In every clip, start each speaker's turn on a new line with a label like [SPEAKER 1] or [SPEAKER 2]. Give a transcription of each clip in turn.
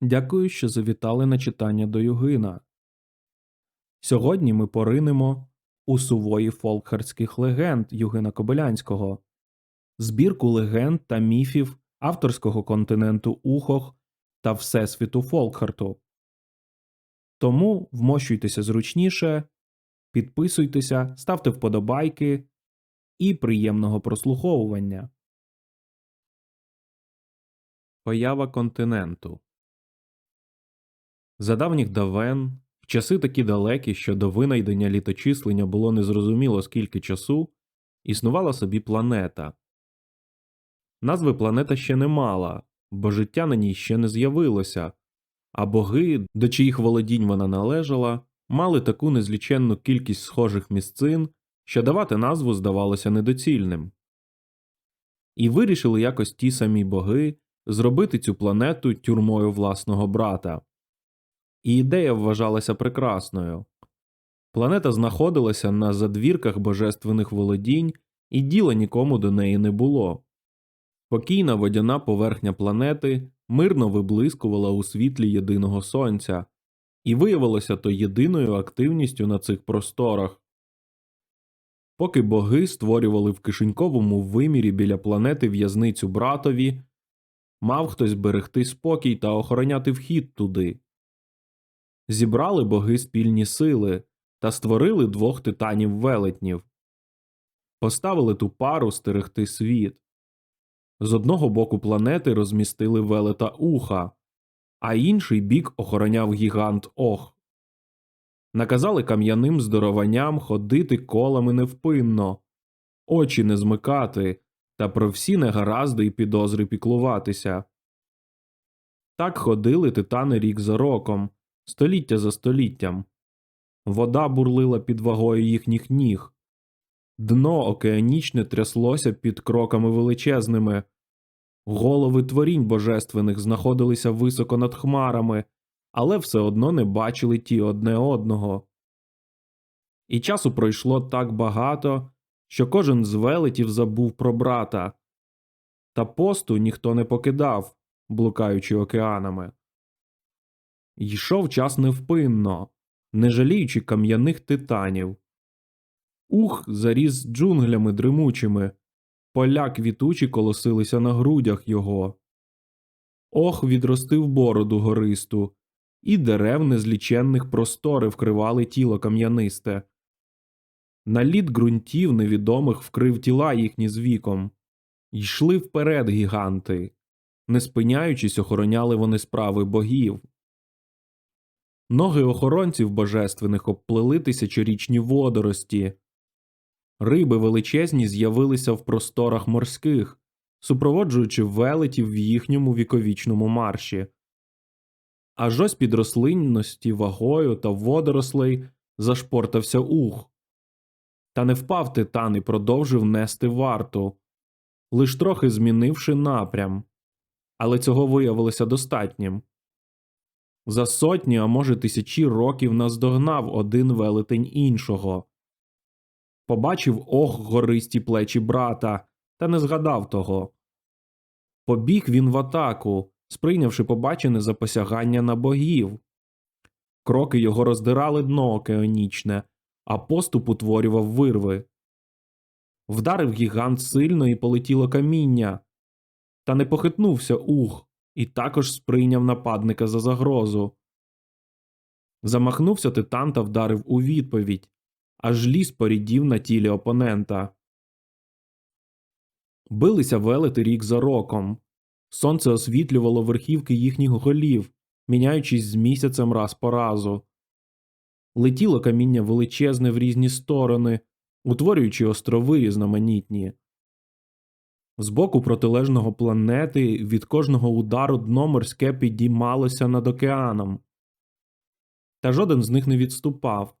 [SPEAKER 1] Дякую, що завітали на читання до Югина. Сьогодні ми поринемо у сувої фолкхардських легенд Югина Кобилянського, збірку легенд та міфів авторського континенту Ухох та Всесвіту Фолкхарту. Тому вмощуйтеся зручніше, підписуйтеся, ставте вподобайки і приємного прослуховування. Поява континенту За давніх давен, в часи такі далекі, що до винайдення літочислення було незрозуміло скільки часу, існувала собі планета. Назви планета ще не мала, бо життя на ній ще не з'явилося, а боги, до чиїх володінь вона належала, мали таку незліченну кількість схожих місцин, що давати назву здавалося недоцільним. І вирішили якось ті самі боги зробити цю планету тюрмою власного брата. І ідея вважалася прекрасною. Планета знаходилася на задвірках божественних володінь, і діла нікому до неї не було. Спокійна водяна поверхня планети мирно виблискувала у світлі єдиного сонця, і виявилося то єдиною активністю на цих просторах. Поки боги створювали в кишеньковому вимірі біля планети в'язницю братові, мав хтось берегти спокій та охороняти вхід туди. Зібрали боги спільні сили та створили двох титанів велетнів, поставили ту пару стерегти світ. З одного боку планети розмістили велета уха, а інший бік охороняв гігант Ох. Наказали кам'яним здорованням ходити колами невпинно, очі не змикати та про всі негаразди й підозри піклуватися. Так ходили титани рік за роком, століття за століттям. Вода бурлила під вагою їхніх ніг. Дно океанічне тряслося під кроками величезними. Голови творінь божественних знаходилися високо над хмарами, але все одно не бачили ті одне одного. І часу пройшло так багато, що кожен з велетів забув про брата, та посту ніхто не покидав, блукаючи океанами. Йшов час невпинно, не жаліючи кам'яних титанів. Ух заріс джунглями дремучими, поля квітучі колосилися на грудях його. Ох відростив бороду гористу, і дерев незліченних простори вкривали тіло кам'янисте. Наліт ґрунтів невідомих вкрив тіла їхні з віком. Йшли вперед гіганти, не спиняючись, охороняли вони справи богів. Ноги охоронців божественних обплели тисячорічні водорості. Риби величезні з'явилися в просторах морських, супроводжуючи велетів в їхньому віковічному марші. Аж ось під рослинності вагою та водорослей зашпортався ух. Та не впав титан і продовжив нести варту, лиш трохи змінивши напрям, але цього виявилося достатнім. За сотні, а може тисячі років наздогнав один велетень іншого. Побачив ох гористі плечі брата, та не згадав того. Побіг він в атаку, сприйнявши побачене за посягання на богів. Кроки його роздирали дно океанічне, а поступ утворював вирви. Вдарив гігант сильно і полетіло каміння, та не похитнувся ух, і також сприйняв нападника за загрозу. Замахнувся титан та вдарив у відповідь, аж ліс порідів на тілі опонента. Билися велети рік за роком. Сонце освітлювало верхівки їхніх голів, міняючись з місяцем раз по разу. Летіло каміння величезне в різні сторони, утворюючи острови різноманітні. З боку протилежного планети від кожного удару дно морське підіймалося над океаном. Та жоден з них не відступав,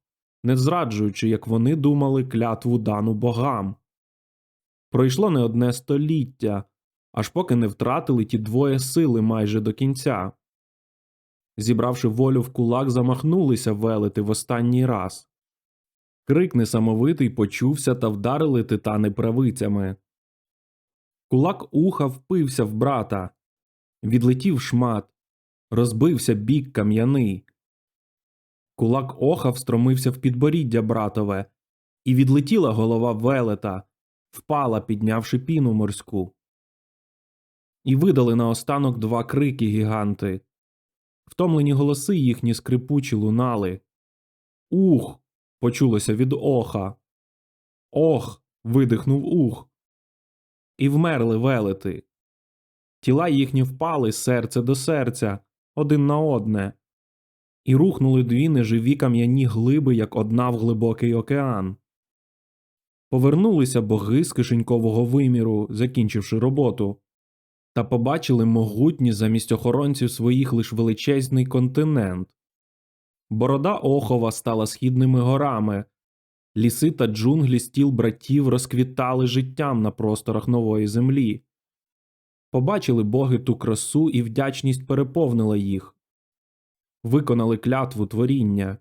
[SPEAKER 1] не зраджуючи, як вони думали, клятву дану богам. Пройшло не одне століття, аж поки не втратили ті двоє сили майже до кінця. Зібравши волю в кулак, замахнулися велети в останній раз. Крик несамовитий почувся та вдарили титани правицями. Кулак уха впився в брата, відлетів шмат, розбився бік кам'яний. Кулак оха встромився в підборіддя братове, і відлетіла голова велета, впала, піднявши піну морську. І видали наостанок два крики гіганти. Втомлені голоси їхні скрипучі лунали. Ух. почулося від оха. Ох. видихнув ух. І вмерли велети. Тіла їхні впали серце до серця, один на одне, і рухнули дві неживі кам'яні глиби, як одна в глибокий океан. Повернулися боги з кишенькового виміру, закінчивши роботу, та побачили могутні замість охоронців своїх лиш величезний континент. Борода Охова стала східними горами, ліси та джунглі стіл братів розквітали життям на просторах нової землі. Побачили боги ту красу, і вдячність переповнила їх. Виконали клятву творіння,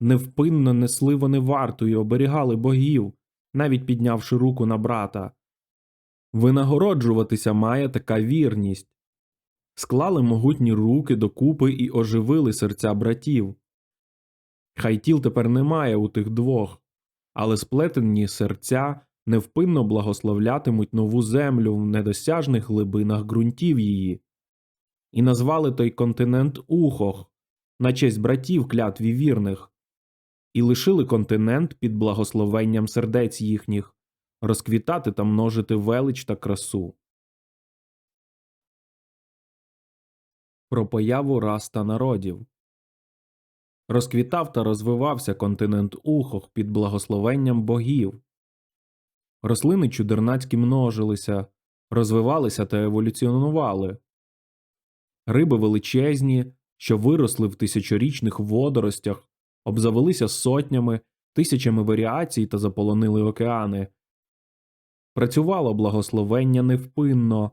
[SPEAKER 1] невпинно несли вони варту і оберігали богів, навіть піднявши руку на брата. Винагороджуватися має така вірність. Склали могутні руки докупи і оживили серця братів. Хай тіл тепер немає у тих двох, але сплетені серця невпинно благословлятимуть нову землю в недосяжних глибинах ґрунтів її, і назвали той континент Ухох на честь братів клятві вірних, і лишили континент під благословенням сердець їхніх, розквітати та множити велич та красу. Про появу рас та народів розквітав та розвивався континент Ухох під благословенням богів. Рослини чудернацькі множилися, розвивалися та еволюціонували. Риби величезні, що виросли в тисячорічних водоростях, обзавелися сотнями, тисячами варіацій та заполонили океани. Працювало благословення невпинно,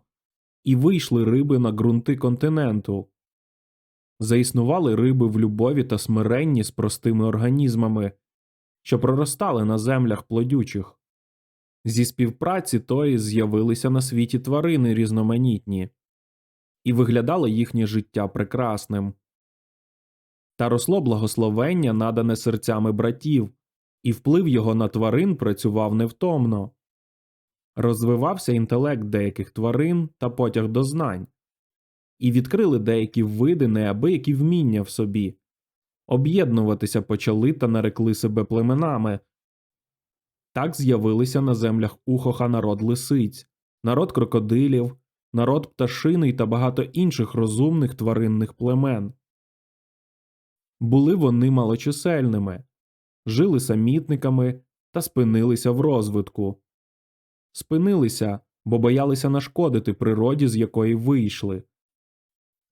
[SPEAKER 1] і вийшли риби на ґрунти континенту. Заіснували риби в любові та смиренні з простими організмами, що проростали на землях плодючих. Зі співпраці тої з'явилися на світі тварини різноманітні, і виглядало їхнє життя прекрасним. Та росло благословення, надане серцями братів, і вплив його на тварин працював невтомно. Розвивався інтелект деяких тварин та потяг до знань, і відкрили деякі види неабиякі вміння в собі, об'єднуватися почали та нарекли себе племенами. Так з'явилися на землях Ухоха народ лисиць, народ крокодилів, народ пташиний та багато інших розумних тваринних племен. Були вони малочисельними, жили самітниками та спинилися в розвитку. Спинилися, бо боялися нашкодити природі, з якої вийшли.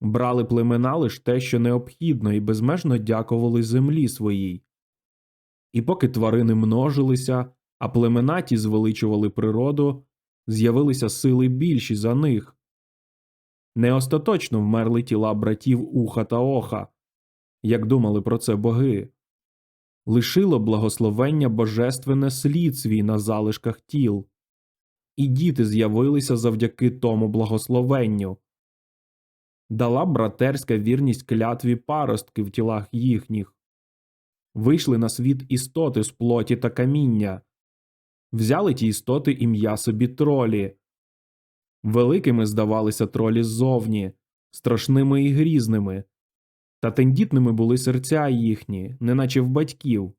[SPEAKER 1] Брали племена лиш те, що необхідно, і безмежно дякували землі своїй. І поки тварини множилися, а племена ті звеличували природу, з'явилися сили більші за них. Не остаточно вмерли тіла братів Уха та Оха, як думали про це боги. Лишило благословення божественне слід свій на залишках тіл, і діти з'явилися завдяки тому благословенню. Дала братерська вірність клятві паростки в тілах їхніх. Вийшли на світ істоти з плоті та каміння, взяли ті істоти ім'я собі тролі. Великими здавалися тролі ззовні, страшними і грізними, та тендітними були серця їхні, неначе в батьків.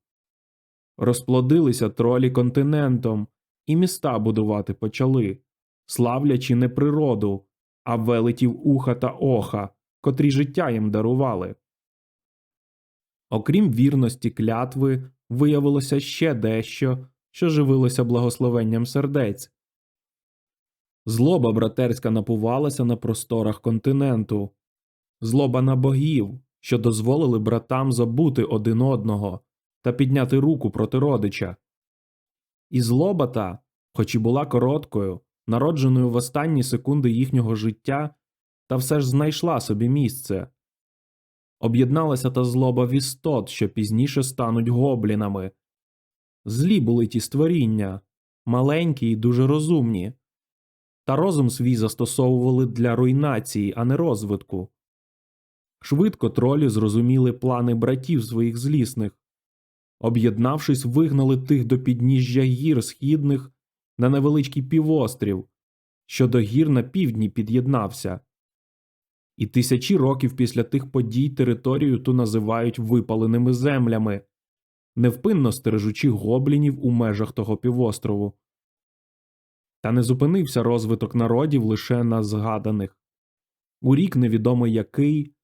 [SPEAKER 1] Розплодилися тролі континентом, і міста будувати почали, славлячи не природу, а велетів уха та оха, котрі життя їм дарували. Окрім вірності клятви, виявилося ще дещо, що живилося благословенням сердець. Злоба братерська напувалася на просторах континенту, злоба на богів, що дозволили братам забути один одного та підняти руку проти родича. І злоба та, хоч і була короткою, народженою в останні секунди їхнього життя, та все ж знайшла собі місце. Об'єдналася та злоба в істот, що пізніше стануть гоблінами. Злі були ті створіння, маленькі і дуже розумні, та розум свій застосовували для руйнації, а не розвитку. Швидко тролі зрозуміли плани братів своїх злісних. Об'єднавшись, вигнали тих до підніжжя гір східних на невеличкий півострів, що до гір на півдні під'єднався. І тисячі років після тих подій територію ту називають випаленими землями, невпинно стережучи гоблінів у межах того півострову. Та не зупинився розвиток народів лише на згаданих. У рік невідомо який,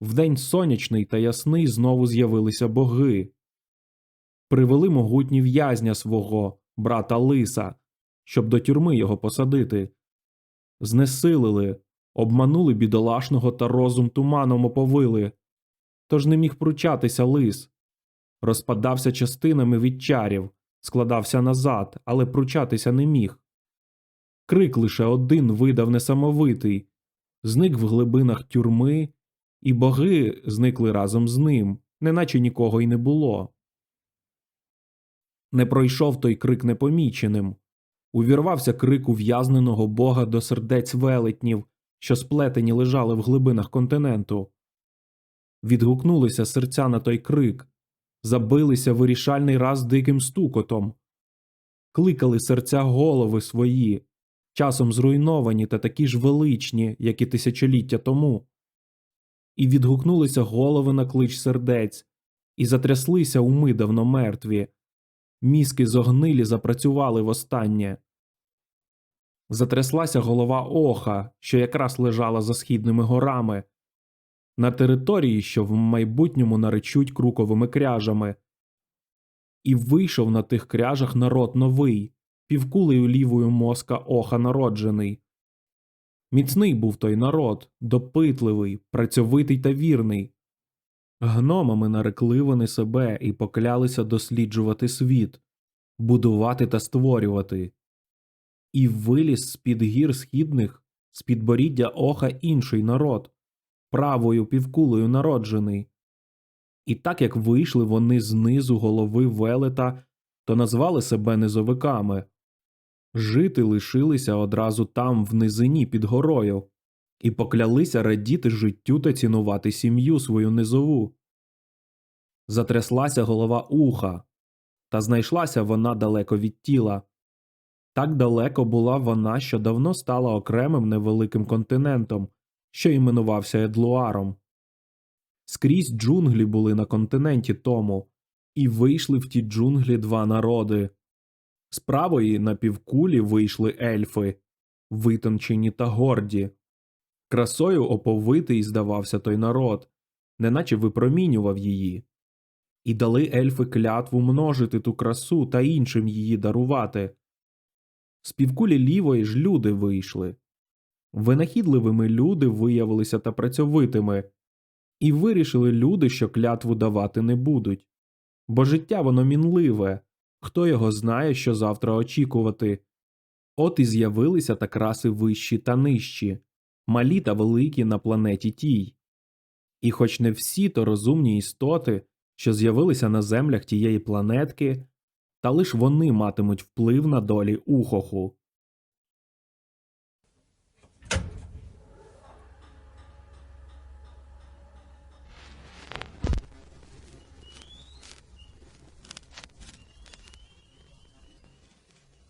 [SPEAKER 1] в день сонячний та ясний знову з'явилися боги. Привели могутні в'язня свого, брата Лиса, щоб до тюрми його посадити. Знесилили, обманули бідолашного та розум туманом оповили. Тож не міг пручатися лис. Розпадався частинами від чарів, складався назад, але пручатися не міг. Крик лише один видав несамовитий, зник в глибинах тюрми, і боги зникли разом з ним, неначе нікого й не було. Не пройшов той крик непоміченим. Увірвався крик ув'язненого бога до сердець велетнів, що сплетені лежали в глибинах континенту. Відгукнулися серця на той крик, забилися вирішальний раз диким стукотом, кликали серця голови свої, часом зруйновані та такі ж величні, як і тисячоліття тому. І відгукнулися голови на клич сердець, і затряслися уми давно мертві. Мізки зогнилі запрацювали востаннє. Затряслася голова оха, що якраз лежала за східними горами, на території, що в майбутньому наречуть круковими кряжами. І вийшов на тих кряжах народ новий, півкулею лівою мозка оха народжений. Міцний був той народ, допитливий, працьовитий та вірний. Гномами нарекли вони себе і поклялися досліджувати світ, будувати та створювати. І виліз з під гір східних, з під боріддя оха інший народ, правою півкулею народжений. І так як вийшли вони знизу голови велета, то назвали себе низовиками. Жити лишилися одразу там, в низині під горою, і поклялися радіти життю та цінувати сім'ю свою низову. Затряслася голова уха, та знайшлася вона далеко від тіла. Так далеко була вона, що давно стала окремим невеликим континентом, що іменувався Едлуаром. Скрізь джунглі були на континенті тому, і вийшли в ті джунглі два народи. З правої на півкулі вийшли ельфи, витончені та горді. Красою оповитий здавався той народ, неначе випромінював її. І дали ельфи клятву множити ту красу та іншим її дарувати. З півкулі лівої ж люди вийшли. Винахідливими люди виявилися та працьовитими, і вирішили люди, що клятву давати не будуть. Бо життя воно мінливе, хто його знає, що завтра очікувати. От і з'явилися та краси вищі та нижчі, малі та великі на планеті тій. І хоч не всі то розумні істоти, що з'явилися на землях тієї планетки, та лиш вони матимуть вплив на долі Ухоху.